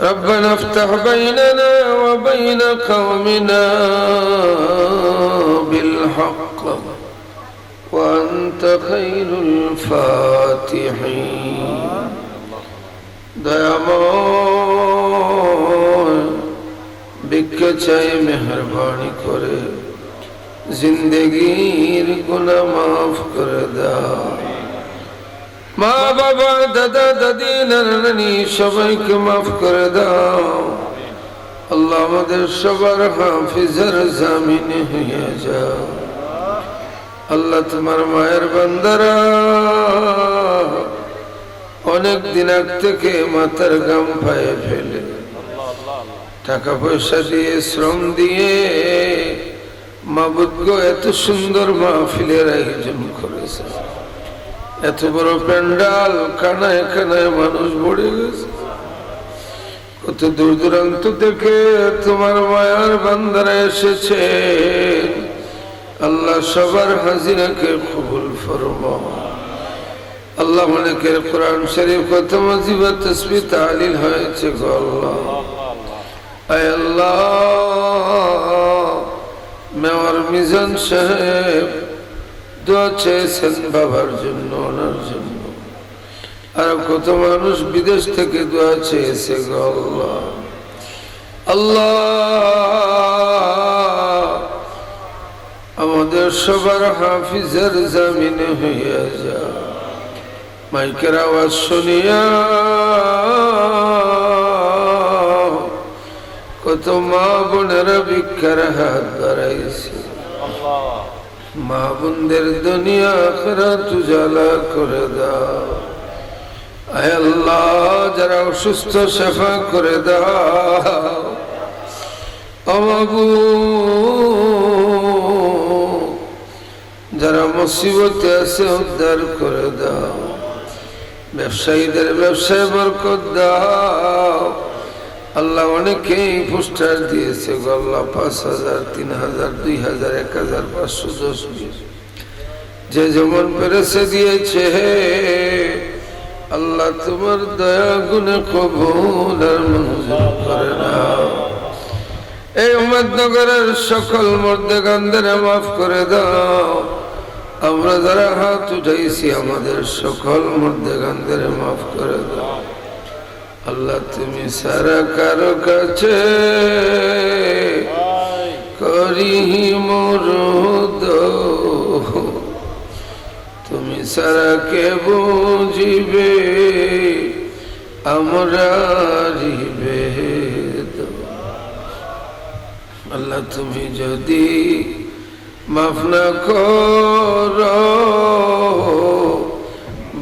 ربنا افتح بيننا وبين قومنا بالحق وأنت خير الفاتحين দয়াময় ভিক্ষা চাই মেহরবানি করে জিন্দগির গুণা মাফ করে দাও মা বাবা, দাদা, দাদি, নানি সবাইকে মাফ করে দাও। আল্লাহ আমাদের সবার হাফিজার জামিনে হয়ে যাও। আল্লাহ তোমার মায়ের বান্দারা, অনেক দিন আগ থেকে মাথার গাম পায়ে ফেলে। টাকা পয়সা দিয়ে, শ্রম দিয়ে মাবুদ্গ এত সুন্দর মাহফিলের আয়োজন করেছে। এত বড় প্যান্ডাল, কানায় কানায় মানুষ ভরে গেছে। কত দূর দূরান্ত থেকে তোমার মায়ার বান্দারা এসেছে। আল্লাহ সবার হাজিরাকে কবুল ফরমা। আল্লাহ অনেকের কোরআন শরীফ কত মজিবা তসবি তালিল হয়েছে আল্লাহ। মেওয়ার মিজান সাহেব, দোয়া চেয়েছেন বাবার জন্য। আর কত মানুষ বিদেশ থেকে দোয়া চেয়েছে আল্লাহ, আমাদের সবার হাফিজের জামিনে হইয়া যা। মাইকের আওয়াজ শুনিয়া কত মা বোনেরা ভিক্ষার হাত বাড়াইছে। মা বোনদের দুনিয়া আখরাত উজালা করে দাও। আয় আল্লাহ, যারা অসুস্থ, সেবা করে দাও। অবাবু যারা মুসিবতে আছে, উদ্ধার করে দাও। ব্যবসায়ীদের ব্যবসায় বরকত দাও। আল্লাহ অনেকেই পোস্টার দিয়েছে গো, আল্লাহ পাঁচ হাজার, তিন হাজার, দুই হাজার, এক হাজার, পাঁচশো দশ যে যেমন পেরেছে দিয়েছে হে, আল্লাহ তোমার দয়া গুণে কবুল আর মঞ্জুর করে নাও। এই উমেদনগরের সকল মর্দে গান্ধেরা মাফ করে দাও। আমরা যারা হাত উঠাইছি, আমাদের সকল মর্দে গান্ধেরা মাফ করে দাও। আল্লাহ, তুমি সারা কারও কাছে করি মরুদ। তুমি সারা কে বুঝিবে? আমরা আল্লাহ, তুমি যদি মাফ না কর,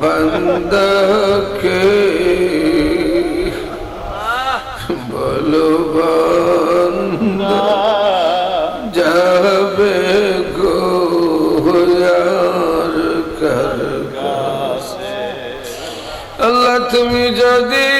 বান্দাকে বলো বান্দা যাবে গোয়ার কার কাছে। আল্লাহ, তুমি যদি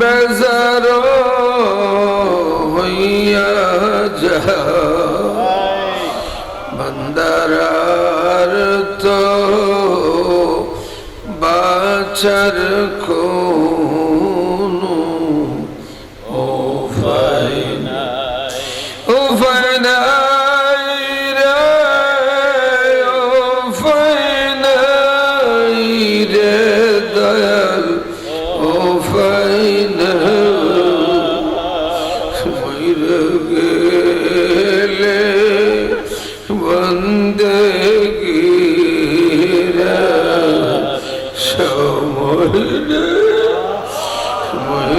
বেজার হইয়া যাও, বন্দারার তো বাচার কোনো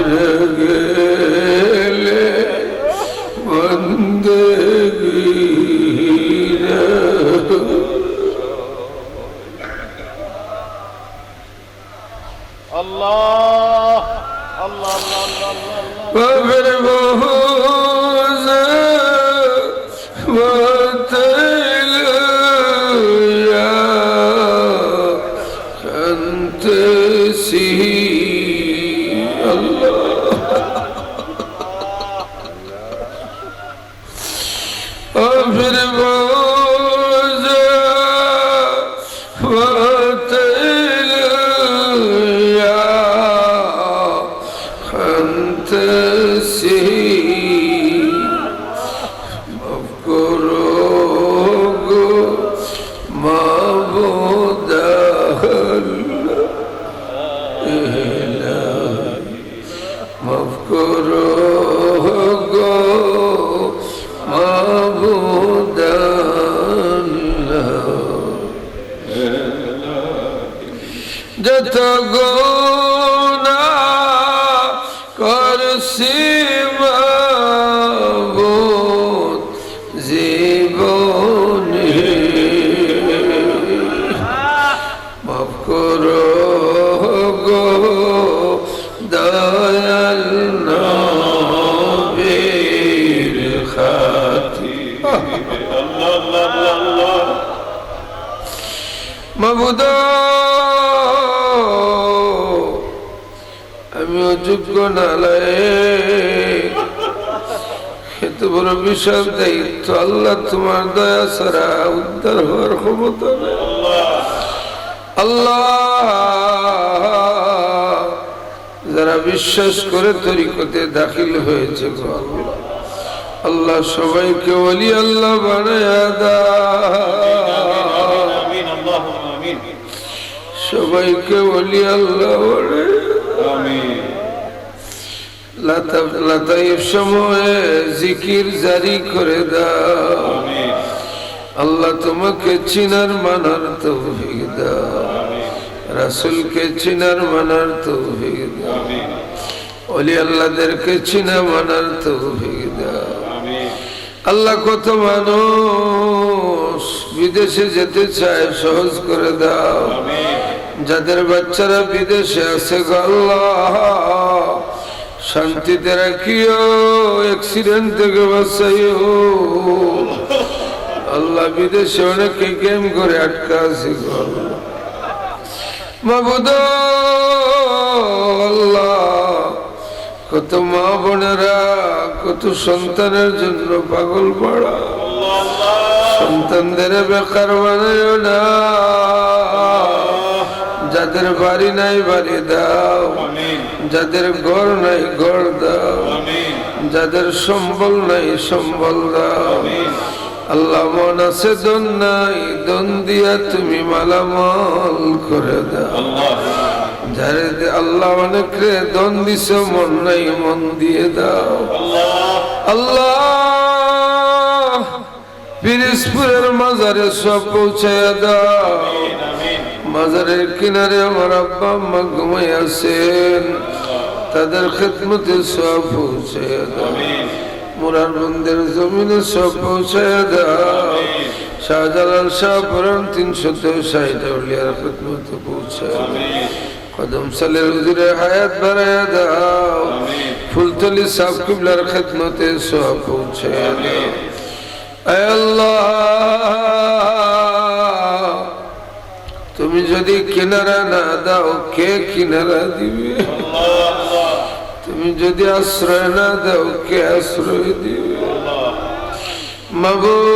Hare করো। মাবুদ আমি অযোগ্য নালায় এত বড় বিশাল দায়িত্ব আল্লাহ তোমার দয়া ছাড়া উদ্ধার হওয়ার ক্ষমতা আল্লাহ। যারা বিশ্বাস করে তরিকতে দাখিল হয়েছে আল্লাহ। সবাইকে বলি আল্লাহ বানায়া দাও আমিন আল্লাহুম্মা আমিন সবাইকে বলি আল্লাহ বলে। আমিন। লতাইফ সময়ে জিকির জারি করে দাও। আল্লাহ তোমাকে চিনার মানার তৌফিক দাও। রাসুলকে চিনার মানার তৌফিক দাও। অলি আল্লাহদেরকে চিনা মানার তৌফিক দাও। আল্লাহ কত মানুষ বিদেশে যেতে চায় সহজ করে দাও। আমিন। যাদের বাচ্চারা বিদেশে আছে আল্লাহ, শান্তিতে রাখিও অ্যাক্সিডেন্ট থেকে বাঁচাইও। আল্লাহ বিদেশে অনেকে গেম করে আটকা আছে আল্লাহ। কত মা বোনেরা, কত সন্তানের জন্য পাগল পড়া। সন্তানদের বেকার বানায় না। যাদের বাড়ি নাই বাড়ি দাও। যাদের ঘর নাই ঘর দাও। যাদের সম্বল নাই সম্বল দাও। আল্লাহ মন আছে দন নাই দন দিয়া তুমি মালামাল করে দাও। আল্লাহ যারে আল্লাহ অনেক রে দন দিছ মন নাই মন দিয়ে দাও। আল্লাহ। আল্লাহ পিরিসপুরের মাজারে সব পৌঁছায় দাও। মাজারের কিনারে আমার আব্বা আম্মা ঘুমাই আছেন। তাদের খেদমতে সব পৌঁছে দাও। আমিন মুরার বন্দের জমিনে সব পৌঁছে দাও। শাহজালাল শাহ পুরান তিনশত ষাট উলিয়ার খেদমতে পৌঁছে দাও। কদম সালের হুজুরে হায়াত বাড়ায় দাও। ফুলতলি সাব কিবলার খেদমতে সব পৌঁছে দাও। তুমি যদি কিনারা না দাও, কে কিনারা দিবে? তুমি যদি আশ্রয় না দাও, কে আশ্রয় দিবে? মাবুদ,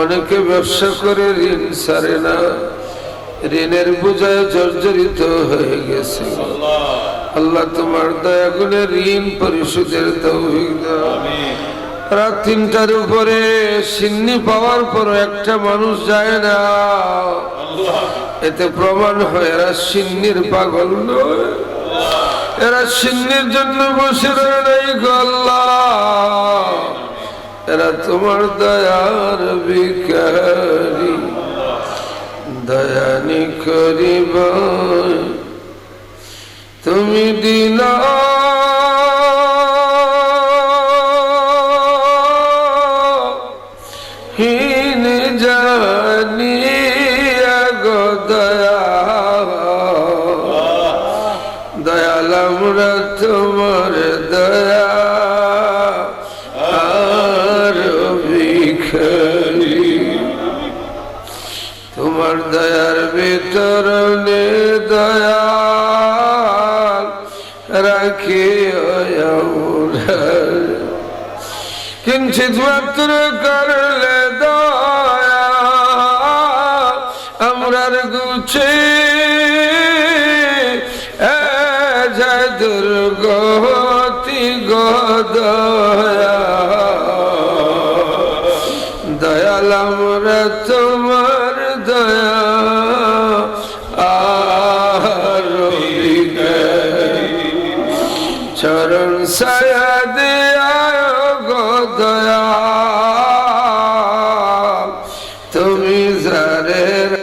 অনেকে ব্যবসা করে, ঋণ সারে না। ঋণের বোঝায় জর্জরিত হয়ে গেছে। আল্লাহ তোমার দয়া গুণে ঋণ পরিশোধের তৌফিক দাও। রাত তিনটার উপরে সিন্নি পাওয়ার পর একটা মানুষ যায় না। এতে প্রমাণ হয়, এরা সিন্নির পাগল নয়। এরা সিন্নির জন্য বসে রয়ে নাই গো আল্লাহ। এরা তোমার দয়ার বিকারী দয়ানি করিব। তুমি দিলা আমরা তোমার দয়া, আর ভিখারি। তোমার দয়ার বিতরণে দয়া রাখি কিঞ্চিত মাত্র করলে দয়া, আমরার গুছে দুর্গতি গদয়া দয়াল আমরা তোমার দয়া আর। চরণ দয়া